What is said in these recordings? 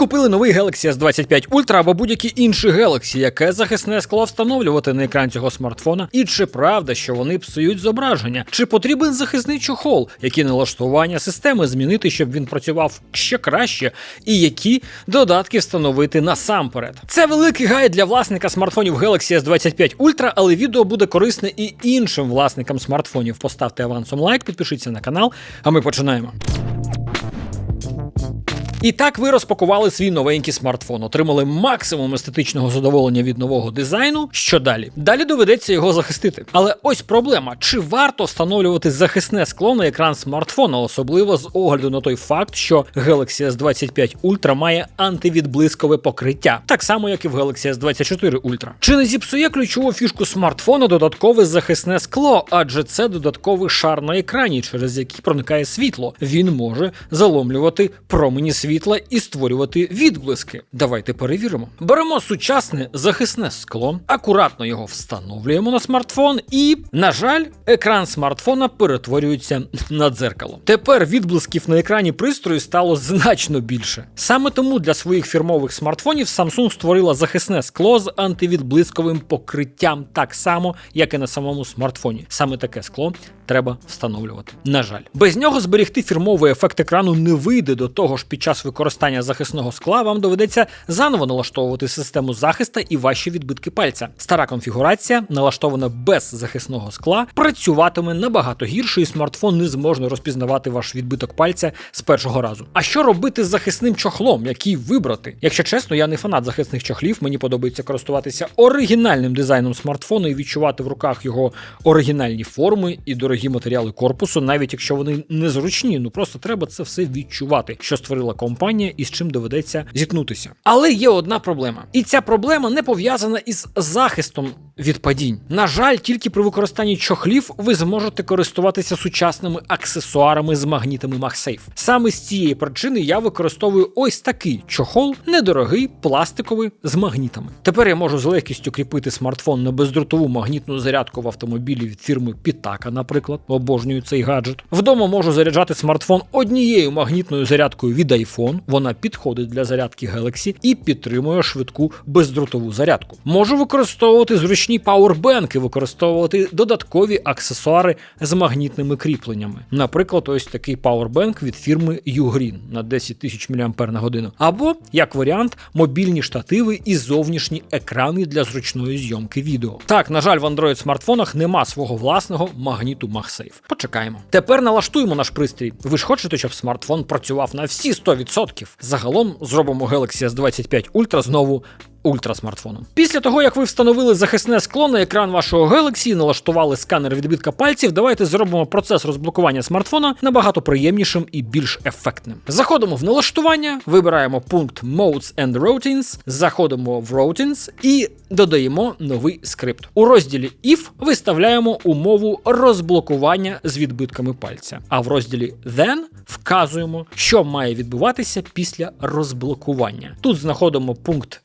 купили новий Galaxy S25 Ultra або будь-який інший Galaxy, яке захисне скло встановлювати на екран цього смартфона? І чи правда, що вони псують зображення? Чи потрібен захисний чохол, які налаштування системи змінити, щоб він працював ще краще, і які додатки встановити насамперед? Це великий гайд для власника смартфонів Galaxy S25 Ultra, але відео буде корисне і іншим власникам смартфонів. Поставте авансом лайк, підпишіться на канал, а ми починаємо. І так ви розпакували свій новенький смартфон, отримали максимум естетичного задоволення від нового дизайну. Що далі? Далі доведеться його захистити. Але ось проблема: чи варто встановлювати захисне скло на екран смартфона, особливо з огляду на той факт, що Galaxy S25 Ultra має антивідблискове покриття, так само як і в Galaxy S24 Ultra. Чи не зіпсує ключову фішку смартфона додаткове захисне скло, адже це додатковий шар на екрані, через який проникає світло. Він може заломлювати промені світла і створювати відблиски. Давайте перевіримо. Беремо сучасне захисне скло, акуратно його встановлюємо на смартфон, і, на жаль, екран смартфона перетворюється на дзеркало. Тепер відблисків на екрані пристрою стало значно більше. Саме тому для своїх фірмових смартфонів Samsung створила захисне скло з антивідблисковим покриттям, так само, як і на самому смартфоні. Саме таке скло треба встановлювати. На жаль, без нього зберегти фірмовий ефект екрану не вийде до того ж під час використання захисного скла вам доведеться заново налаштовувати систему захиста і ваші відбитки пальця. Стара конфігурація, налаштована без захисного скла, працюватиме набагато гірше, і смартфон не зможе розпізнавати ваш відбиток пальця з першого разу. А що робити з захисним чохлом, який вибрати? Якщо чесно, я не фанат захисних чохлів. Мені подобається користуватися оригінальним дизайном смартфону і відчувати в руках його оригінальні форми і дорогі матеріали корпусу, навіть якщо вони незручні. Ну просто треба це все відчувати, що створила компанія і з чим доведеться зіткнутися. Але є одна проблема, і ця проблема не пов'язана із захистом від падінь. На жаль, тільки при використанні чохлів ви зможете користуватися сучасними аксесуарами з магнітами MagSafe. Саме з цієї причини я використовую ось такий чохол, недорогий, пластиковий з магнітами. Тепер я можу з легкістю кріпити смартфон на бездротову магнітну зарядку в автомобілі від фірми Pitaka, наприклад, обожнюю цей гаджет. Вдома можу заряджати смартфон однією магнітною зарядкою від iPhone. Вона підходить для зарядки Galaxy і підтримує швидку бездротову зарядку. Можу використовувати зручні пауербенки, використовувати додаткові аксесуари з магнітними кріпленнями. Наприклад, ось такий пауербенк від фірми Ugreen на 10 тисяч мАч годину. Або, як варіант, мобільні штативи і зовнішні екрани для зручної зйомки відео. Так, на жаль, в Android смартфонах нема свого власного магніту MagSafe. Почекаємо. Тепер налаштуємо наш пристрій. Ви ж хочете, щоб смартфон працював на всі 100%. Загалом зробимо Galaxy S25 Ultra знову ультрасмартфоном. Після того, як ви встановили захисне скло на екран вашого Galaxy і налаштували сканер відбитка пальців, давайте зробимо процес розблокування смартфона набагато приємнішим і більш ефектним. Заходимо в налаштування, вибираємо пункт Modes and Routines, заходимо в Routines і додаємо новий скрипт. У розділі If виставляємо умову розблокування з відбитками пальця. А в розділі Then вказуємо, що має відбуватися після розблокування. Тут знаходимо пункт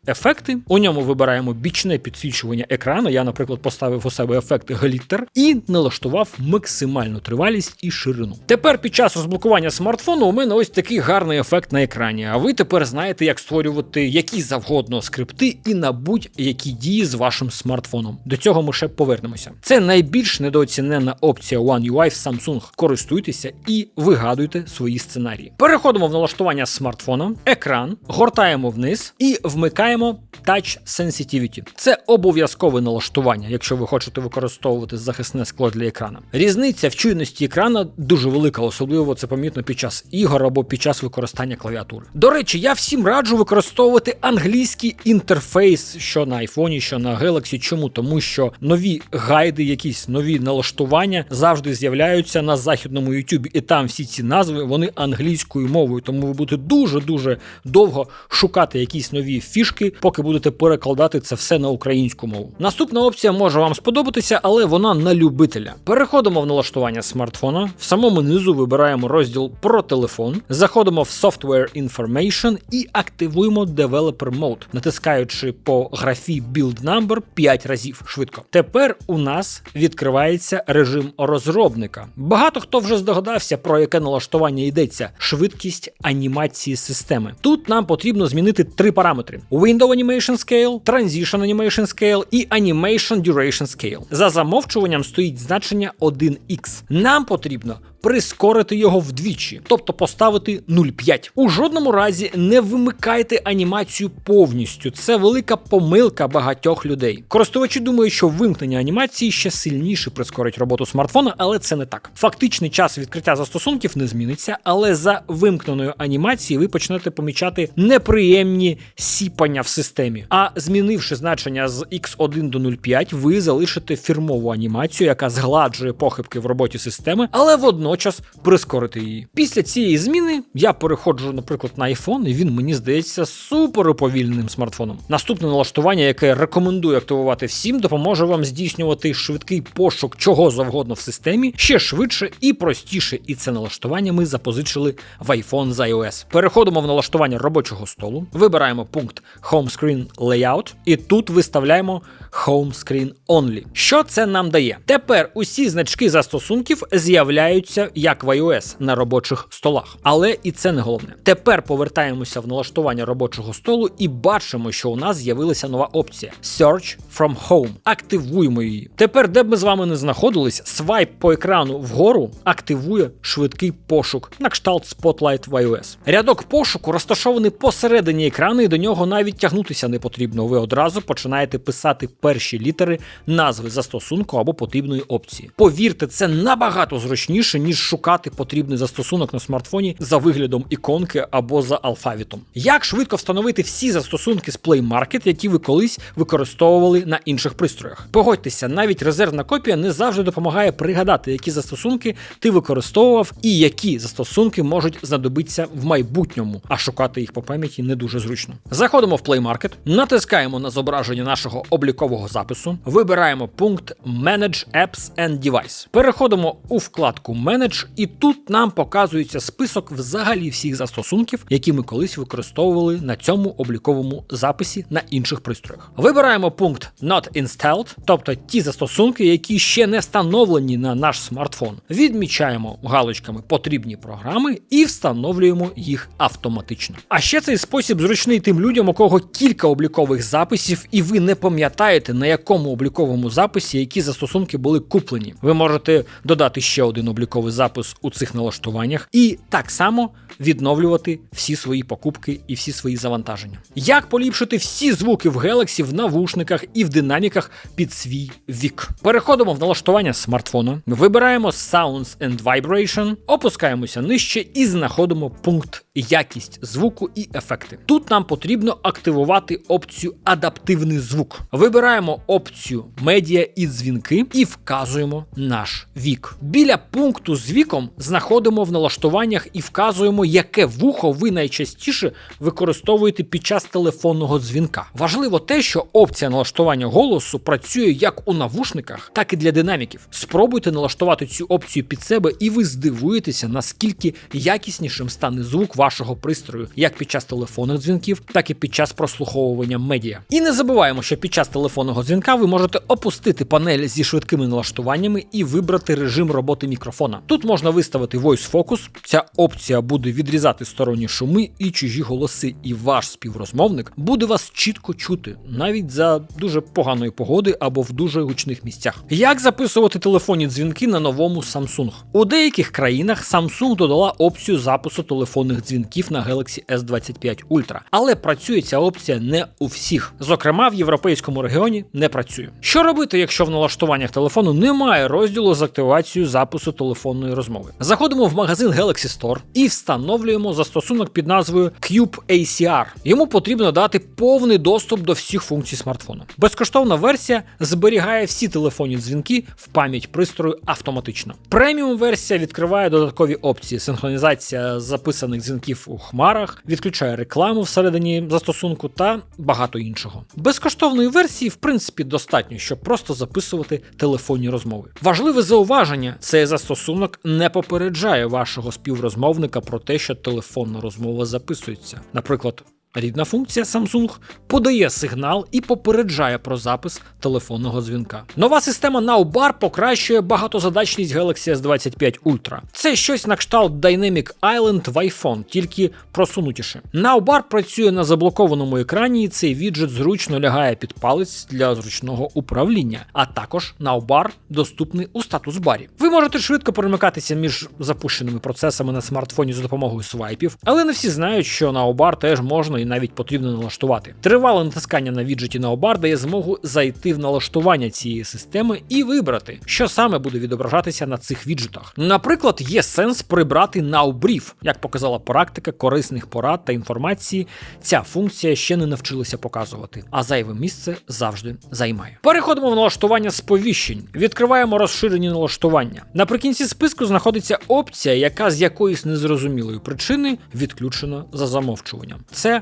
ефекти. У ньому вибираємо бічне підсвічування екрану. Я, наприклад, поставив у себе ефект гліттер і налаштував максимальну тривалість і ширину. Тепер під час розблокування смартфону у мене ось такий гарний ефект на екрані. А ви тепер знаєте, як створювати які завгодно скрипти і на будь-які дії з вашим смартфоном. До цього ми ще повернемося. Це найбільш недооцінена опція One UI в Samsung. Користуйтеся і вигадуйте свої сценарії. Переходимо в налаштування смартфона, екран, гортаємо вниз і вмикаємо Touch Sensitivity. Це обов'язкове налаштування, якщо ви хочете використовувати захисне скло для екрана. Різниця в чуйності екрана дуже велика, особливо це помітно під час ігор або під час використання клавіатури. До речі, я всім раджу використовувати англійський інтерфейс, що на айфоні, що на Galaxy. Чому? Тому що нові гайди, якісь нові налаштування завжди з'являються на західному YouTube, і там всі ці назви вони англійською мовою. Тому ви будете дуже дуже довго шукати якісь нові фішки, поки будете будете перекладати це все на українську мову. Наступна опція може вам сподобатися, але вона на любителя. Переходимо в налаштування смартфона. В самому низу вибираємо розділ про телефон, заходимо в Software Information і активуємо Developer Mode, натискаючи по графі Build Number 5 разів швидко. Тепер у нас відкривається режим розробника. Багато хто вже здогадався, про яке налаштування йдеться: швидкість анімації системи. Тут нам потрібно змінити три параметри: Window Animation Scale, Transition Animation Scale і Animation Duration Scale. За замовчуванням стоїть значення 1x. Нам потрібно прискорити його вдвічі, тобто поставити 0,5. У жодному разі не вимикайте анімацію повністю. Це велика помилка багатьох людей. Користувачі думають, що вимкнення анімації ще сильніше прискорить роботу смартфона, але це не так. Фактичний час відкриття застосунків не зміниться, але за вимкненою анімацією ви почнете помічати неприємні сіпання в системі. А змінивши значення з X1 до 0,5, ви залишите фірмову анімацію, яка згладжує похибки в роботі системи, але водночас прискорити її. Після цієї зміни я переходжу, наприклад, на iPhone, і він мені здається супер уповільненим смартфоном. Наступне налаштування, яке рекомендую активувати всім, допоможе вам здійснювати швидкий пошук чого завгодно в системі ще швидше і простіше. І це налаштування ми запозичили в iPhone з iOS. Переходимо в налаштування робочого столу, вибираємо пункт Home Screen Layout, і тут виставляємо Home Screen Only. Що це нам дає? Тепер усі значки застосунків з'являються як в iOS на робочих столах. Але і це не головне. Тепер повертаємося в налаштування робочого столу і бачимо, що у нас з'явилася нова опція Search from Home. Активуємо її. Тепер, де б ми з вами не знаходились, свайп по екрану вгору активує швидкий пошук на кшталт Spotlight в iOS. Рядок пошуку розташований посередині екрану, і до нього навіть тягнутися не потрібно. Ви одразу починаєте писати перші літери назви застосунку або потрібної опції. Повірте, це набагато зручніше, ніж шукати потрібний застосунок на смартфоні за виглядом іконки або за алфавітом. Як швидко встановити всі застосунки з Play Market, які ви колись використовували на інших пристроях? Погодьтеся, навіть резервна копія не завжди допомагає пригадати, які застосунки ти використовував і які застосунки можуть знадобитися в майбутньому, а шукати їх по пам'яті не дуже зручно. Заходимо в Play Market, натискаємо на зображення нашого облікового запису, вибираємо пункт Manage Apps and Device. Переходимо у вкладку Manage, і тут нам показується список взагалі всіх застосунків, які ми колись використовували на цьому обліковому записі на інших пристроях. Вибираємо пункт Not Installed, тобто ті застосунки, які ще не встановлені на наш смартфон. Відмічаємо галочками потрібні програми і встановлюємо їх автоматично. А ще цей спосіб зручний тим людям, у кого кілька облікових записів, і ви не пам'ятаєте, на якому обліковому записі які застосунки були куплені. Ви можете додати ще один обліковий запис у цих налаштуваннях і так само відновлювати всі свої покупки і всі свої завантаження. Як поліпшити всі звуки в Galaxy в навушниках і в динаміках під свій вік? Переходимо в налаштування смартфона, вибираємо Sounds and Vibration, опускаємося нижче і знаходимо пункт якість звуку і ефекти. Тут нам потрібно активувати опцію Адаптивний звук. Вибираємо опцію Медіа і дзвінки і вказуємо наш вік. Біля пункту з віком знаходимо в налаштуваннях і вказуємо, яке вухо ви найчастіше використовуєте під час телефонного дзвінка. Важливо те, що опція налаштування голосу працює як у навушниках, так і для динаміків. Спробуйте налаштувати цю опцію під себе, і ви здивуєтеся, наскільки якіснішим стане звук вашого пристрою, як під час телефонних дзвінків, так і під час прослуховування медіа. І не забуваємо, що під час телефонного дзвінка ви можете опустити панель зі швидкими налаштуваннями і вибрати режим роботи мікрофона. Тут можна виставити Voice Focus. Ця опція буде відрізати сторонні шуми і чужі голоси, і ваш співрозмовник буде вас чітко чути, навіть за дуже поганої погоди або в дуже гучних місцях. Як записувати телефонні дзвінки на новому Samsung? У деяких країнах Samsung додала опцію запису телефонних дзвінків на Galaxy S25 Ultra, але працює ця опція не у всіх. Зокрема, в європейському регіоні не працює. Що робити, якщо в налаштуваннях телефону немає розділу з активацією запису телефонної розмови? Заходимо в магазин Galaxy Store і встановлюємо застосунок під назвою Cube ACR. Йому потрібно дати повний доступ до всіх функцій смартфона. Безкоштовна версія зберігає всі телефонні дзвінки в пам'ять пристрою автоматично. Преміум версія відкриває додаткові опції: синхронізація записаних дзвінків дзвінків у хмарах, відключає рекламу всередині застосунку та багато іншого. Безкоштовної версії, в принципі, достатньо, щоб просто записувати телефонні розмови. Важливе зауваження: цей застосунок не попереджає вашого співрозмовника про те, що телефонна розмова записується. Наприклад, Рідна функція Samsung подає сигнал і попереджає про запис телефонного дзвінка. Нова система Nowbar покращує багатозадачність Galaxy S25 Ultra. Це щось на кшталт Dynamic Island в iPhone, тільки просунутіше. Nowbar працює на заблокованому екрані, і цей віджит зручно лягає під палець для зручного управління. А також Nowbar доступний у статус барі. Ви можете швидко перемикатися між запущеними процесами на смартфоні за допомогою свайпів, але не всі знають, що Nowbar теж можна і навіть потрібно налаштувати. Тривале натискання на віджеті Nowbar дає змогу зайти в налаштування цієї системи і вибрати, що саме буде відображатися на цих віджетах. Наприклад, є сенс прибрати NowBrief. Як показала практика корисних порад та інформації, ця функція ще не навчилася показувати, а зайве місце завжди займає. Переходимо в налаштування сповіщень. Відкриваємо розширені налаштування. Наприкінці списку знаходиться опція, яка з якоїсь незрозумілої причини відключена за замовчуванням. Це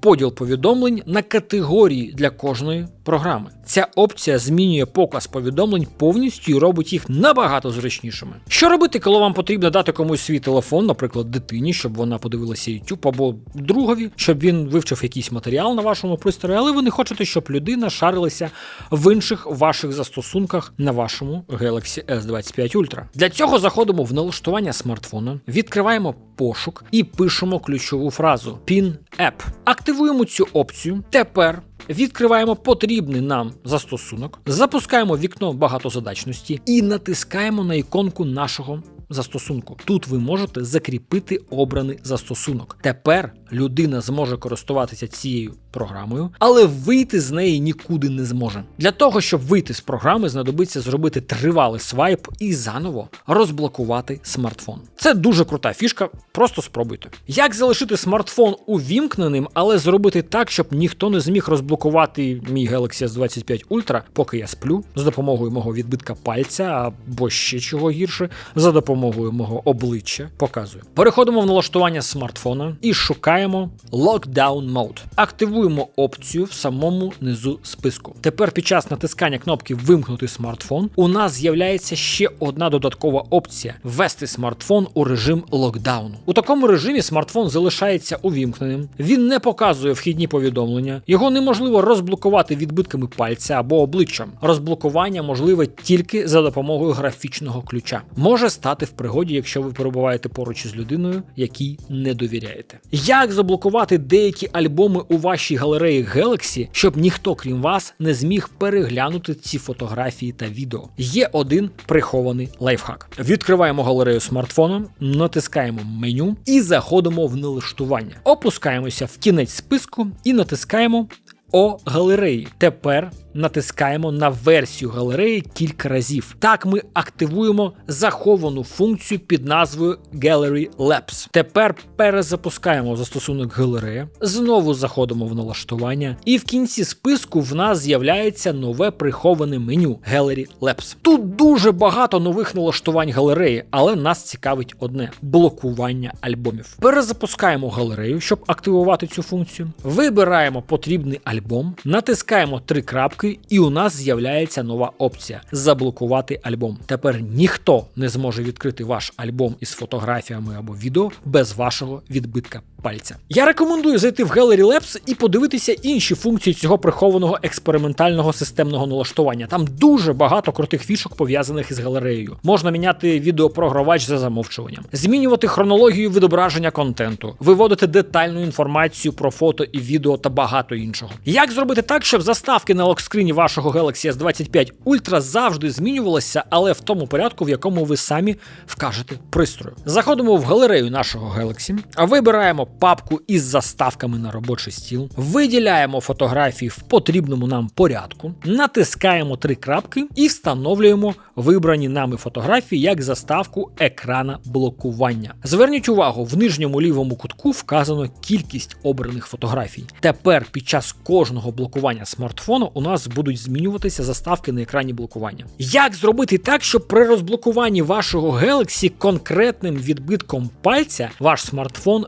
поділ повідомлень на категорії для кожної програми. Ця опція змінює показ повідомлень повністю і робить їх набагато зручнішими. Що робити, коли вам потрібно дати комусь свій телефон, наприклад, дитині, щоб вона подивилася YouTube, або другові, щоб він вивчив якийсь матеріал на вашому пристрої, але ви не хочете, щоб людина шарилася в інших ваших застосунках на вашому Galaxy S25 Ultra. Для цього заходимо в налаштування смартфона, відкриваємо пошук і пишемо ключову фразу PIN App. Активуємо цю опцію. Тепер відкриваємо потрібний нам застосунок, запускаємо вікно багатозадачності і натискаємо на іконку нашого. Застосунку тут ви можете закріпити обраний застосунок. Тепер людина зможе користуватися цією програмою, але вийти з неї нікуди не зможе. Для того щоб вийти з програми, знадобиться зробити тривалий свайп і заново розблокувати смартфон. Це дуже крута фішка, просто спробуйте. Як залишити смартфон увімкненим, але зробити так, щоб ніхто не зміг розблокувати мій Galaxy S25 Ultra, поки я сплю, з допомогою мого відбитка пальця або ще чого гірше, за допомогою мого обличчя. Показую. Переходимо в налаштування смартфона і шукаємо Lockdown Mode. Активуємо опцію в самому низу списку. Тепер під час натискання кнопки Вимкнути смартфон у нас з'являється ще одна додаткова опція ввести смартфон у режим локдауну. У такому режимі смартфон залишається увімкненим, він не показує вхідні повідомлення, його неможливо розблокувати відбитками пальця або обличчям. Розблокування можливе тільки за допомогою графічного ключа. Може стати в пригоді, якщо ви перебуваєте поруч із людиною, якій не довіряєте. Як заблокувати деякі альбоми у вашій галереї Galaxy, щоб ніхто крім вас не зміг переглянути ці фотографії та відео? Є один прихований лайфхак. Відкриваємо галерею смартфоном, натискаємо меню і заходимо в налаштування. Опускаємося в кінець списку і натискаємо О галереї. Тепер натискаємо на версію галереї кілька разів. Так ми активуємо заховану функцію під назвою Gallery Labs. Тепер перезапускаємо застосунок галерея, знову заходимо в налаштування, і в кінці списку в нас з'являється нове приховане меню Gallery Labs. Тут дуже багато нових налаштувань галереї, але нас цікавить одне блокування альбомів. Перезапускаємо галерею, щоб активувати цю функцію. Вибираємо потрібний альбом, натискаємо три крапки, і у нас з'являється нова опція заблокувати альбом. Тепер ніхто не зможе відкрити ваш альбом із фотографіями або відео без вашого відбитка пальця. Я рекомендую зайти в Gallery Labs і подивитися інші функції цього прихованого експериментального системного налаштування. Там дуже багато крутих фішок пов'язаних із галереєю. Можна міняти відеопрогравач за замовчуванням, змінювати хронологію відображення контенту, виводити детальну інформацію про фото і відео та багато іншого. Як зробити так, щоб заставки на локскріні вашого Galaxy S25 Ultra завжди змінювалися, але в тому порядку, в якому ви самі вкажете пристрою? Заходимо в галерею нашого Galaxy, а вибираємо папку із заставками на робочий стіл, виділяємо фотографії в потрібному нам порядку, натискаємо три крапки і встановлюємо вибрані нами фотографії як заставку екрана блокування. Зверніть увагу, в нижньому лівому кутку вказано кількість обраних фотографій. Тепер під час кожного блокування смартфону у нас будуть змінюватися заставки на екрані блокування. Як зробити так, щоб при розблокуванні вашого Galaxy конкретним відбитком пальця ваш смартфон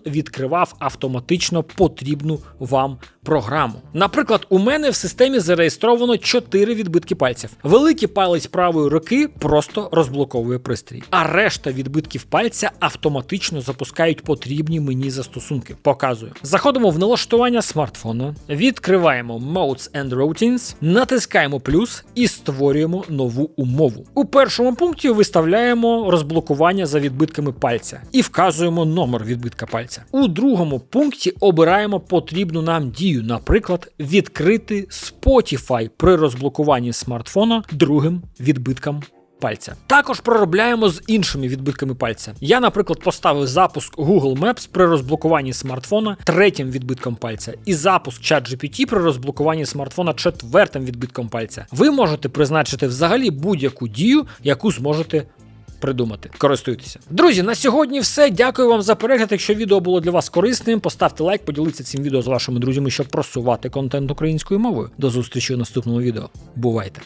відкривав автоматично потрібну вам програму? Наприклад, у мене в системі зареєстровано 4 відбитки пальців. Великий палець правої руки просто розблоковує пристрій, а решта відбитків пальця автоматично запускають потрібні мені застосунки. Показую. Заходимо в налаштування смартфона, відкриваємо Modes and Routines, натискаємо плюс і створюємо нову умову. У першому пункті виставляємо розблокування за відбитками пальця і вказуємо номер відбитка пальця. У другому пункті обираємо потрібну нам дію, наприклад, відкрити Spotify при розблокуванні смартфона другим відбитком пальця. Також проробляємо з іншими відбитками пальця. Я, наприклад, поставив запуск Google Maps при розблокуванні смартфона третім відбитком пальця, і запуск ChatGPT при розблокуванні смартфона четвертим відбитком пальця. Ви можете призначити взагалі будь-яку дію, яку зможете. Придумати, користуйтеся. Друзі, на сьогодні все. Дякую вам за перегляд. Якщо відео було для вас корисним, поставте лайк, поділіться цим відео з вашими друзями, щоб просувати контент українською мовою. До зустрічі у наступному відео. Бувайте!